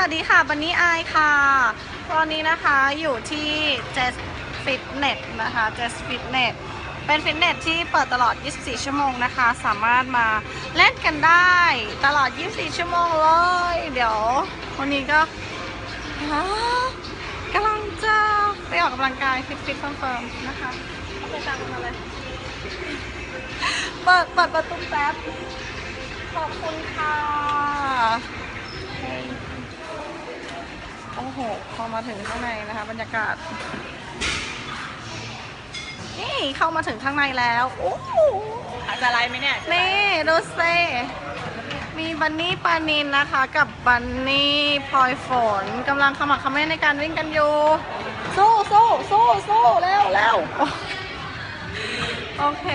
วัสดีค่ะบันนี่อายค่ะ ตอนนี้นะคะอยู่ที่ Jazz Fitness นะคะ Jazz Fitness เป็นฟิตเนสที่เปิดตลอด 24 ชั่วโมงนะคะ สามารถมาเล่นกันได้ตลอด 24 ชั่วโมงเลย เดี๋ยววันนี้ก็กำลังจะไปออกกำลังกายฟิตๆเฟิร์มๆนะคะเอาไปตามกันมาเลย เปิดเปิดประตูแป๊บขอบคุณค่ะ โอ้โหพอมาถึงข้างในนะคะ บรรยากาศ นี่เข้ามาถึงข้างในแล้วโอ้โหจะไลไหมเนี่ยนี่ดูเซมีบันนี่ปานินนะคะ กับบันนี่พลอยฝนกำลังขมักขม้นในการวิ่งกันอยู่ สู้สู้สู้สู้เร็วเร็วโอเค